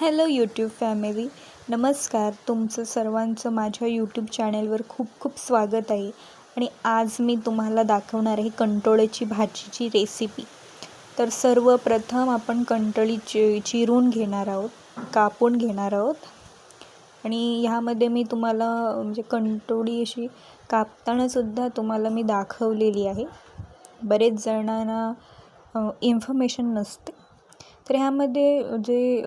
Hello YouTube family. नमस्कार. तुमचं सर्वांचं माझ्या यूट्यूब चॅनलवर खूप खूप स्वागत आहे. आणि आज मी तुम्हाला दाखवणार आहे कंटोळ्याची भाजीची रेसिपी. तर सर्वप्रथम आपण कंटोळी चि चिरून घेणार आहोत कापून घेणार आहोत. आणि ह्यामध्ये मी तुम्हाला म्हणजे कंटोळी अशी कापतानासुद्धा तुम्हाला मी दाखवलेली आहे. बरेच जणांना इन्फॉर्मेशन नसते. तर ह्यामध्ये जे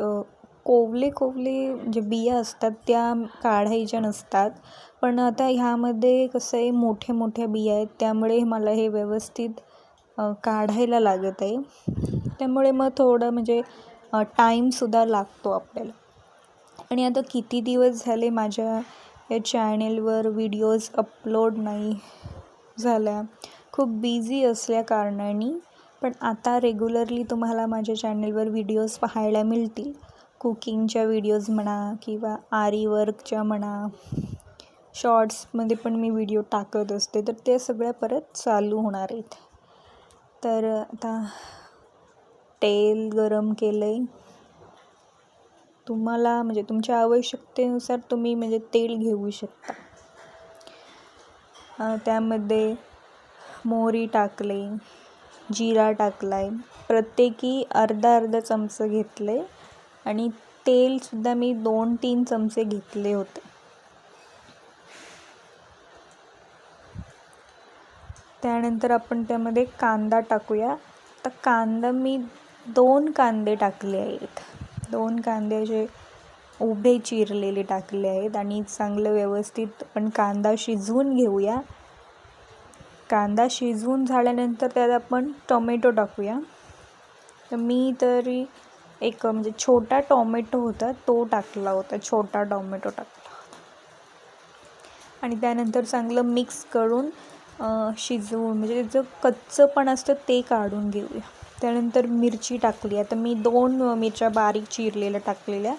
कोवले कोवले जे बिया असतात त्या काढायच्या नसतात. पण आता ह्यामध्ये कसं आहे मोठ्या मोठ्या बिया आहेत त्यामुळे मला हे व्यवस्थित काढायला लागत आहे. त्यामुळे मग थोडं म्हणजे टाईमसुद्धा लागतो आपल्याला. आणि आता किती दिवस झाले माझ्या या चॅनेलवर व्हिडिओज अपलोड नाही झाल्या. खूप बिझी असल्या कारणाने. पण आता रेग्युलरली तुम्हाला माझ्या चॅनेलवर व्हिडिओज पाहायला मिळतील. कुकिंगच्या व्हिडिओज म्हणा किंवा आरी वर्कच्या म्हणा शॉर्ट्समध्ये पण मी व्हिडिओ टाकत असते. तर ते सगळ्या परत चालू होणार आहेत. तर आता तेल गरम केलं आहे तुम्हाला म्हणजे तुमच्या आवश्यकतेनुसार तुम्ही म्हणजे तेल घेऊ शकता. त्यामध्ये मोहरी टाकले जिरा टाकला आहे प्रत्येकी अर्धा अर्धा चमचं घेतलं आहे आणि तेलसुद्धा मी दोन तीन चमचे घेतले होते. त्यानंतर आपण त्यामध्ये कांदा टाकूया. तर कांदा मी दोन कांदे टाकले आहेत. दोन कांदे असे उभे चिरलेले टाकले आहेत आणि चांगलं व्यवस्थित आपण कांदा शिजवून घेऊया. कांदा शिजवून झाल्यानंतर त्यात आपण टोमॅटो टाकूया. तर मी तरी एक म्हणजे छोटा टॉमॅटो होता तो टाकला होता छोटा टॉमॅटो टाकला होता. आणि त्यानंतर चांगलं मिक्स करून शिजवून म्हणजे त्याचं कच्चं पण असतं ते काढून घेऊया. त्यानंतर मिरची टाकली. आता मी दोन मिरच्या बारीक चिरलेल्या टाकलेल्या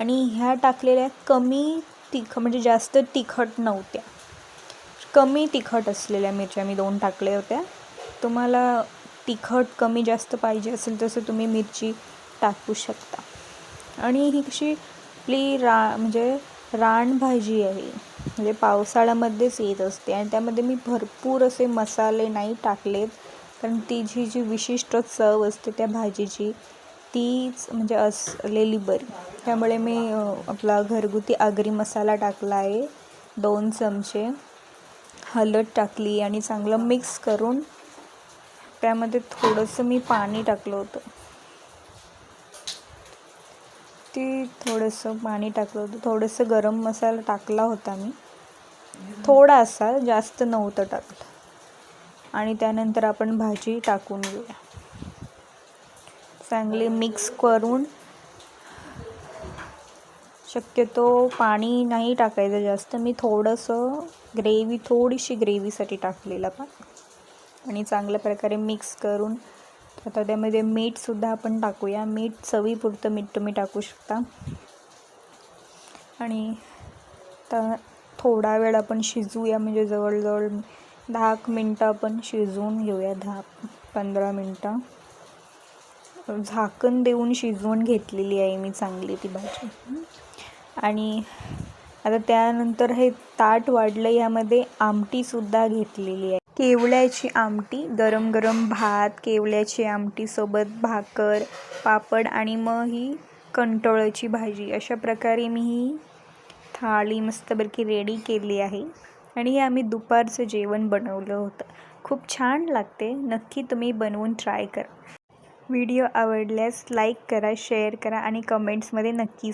आणि ह्या टाकलेल्या कमी तिख म्हणजे जास्त तिखट नव्हत्या. कमी तिखट असलेल्या मिरच्या मी दोन टाकल्या होत्या. तुम्हाला तिखट कमी जास्त पाहिजे असेल तसं तुम्ही मिरची टाकू शकता. आणि ही कशी आपली रा म्हणजे रानभाजी आहे. म्हणजे पावसाळ्यामध्येच येत असते आणि त्यामध्ये मी भरपूर असे मसाले नाही टाकलेत. कारण ती जी जी विशिष्ट चव असते त्या भाजीची तीच म्हणजे असलेली बरी. त्यामुळे मी आपला घरगुती आगरी मसाला टाकला आहे. दोन चमचे. हळद टाकली आणि चांगलं मिक्स करून त्यामध्ये थोडंसं मी पाणी टाकलं होतं. ती थोडंसं पाणी टाकलं होतं. थोडंसं गरम मसाला टाकला होता मी. थोडासा जास्त नव्हतं टाकलं. आणि त्यानंतर आपण भाजी टाकून घेऊया. चांगली मिक्स करून शक्यतो पाणी नाही टाकायचं जास्त. मी थोडंसं ग्रेव्ही थोडीशी ग्रेव्हीसाठी टाकलेलं पण. आणि चांगल्या प्रकारे मिक्स करून आता त्यामध्ये मीठसुद्धा आपण टाकूया. मीठ चवीपुरतं मीठ तुम्ही टाकू शकता. आणि तर थोडा वेळ आपण शिजूया म्हणजे जवळजवळ दहा मिनटं आपण शिजवून घेऊया. दहा पंधरा मिनटं. झाकण देऊन शिजवून घेतलेली आहे मी चांगली ती भाजी. आणि आता त्यानंतर हे ताट वाढलं यामध्ये आमटीसुद्धा घेतलेली आहे. केवळ्याची आमटी गरम गरम भात केवळ्याची आमटीसोबत भाकर पापड आणि मग ही कंटोळ्याची भाजी. अशा प्रकारे मी ही थाळी मस्तपैकी रेडी केली आहे आणि हे आम्ही दुपारचं जेवण बनवलं होतं. खूप छान लागते. नक्की तुम्ही बनवून ट्राय करा. व्हिडिओ आवडल्यास लाईक करा शेअर करा आणि कमेंट्समध्ये नक्की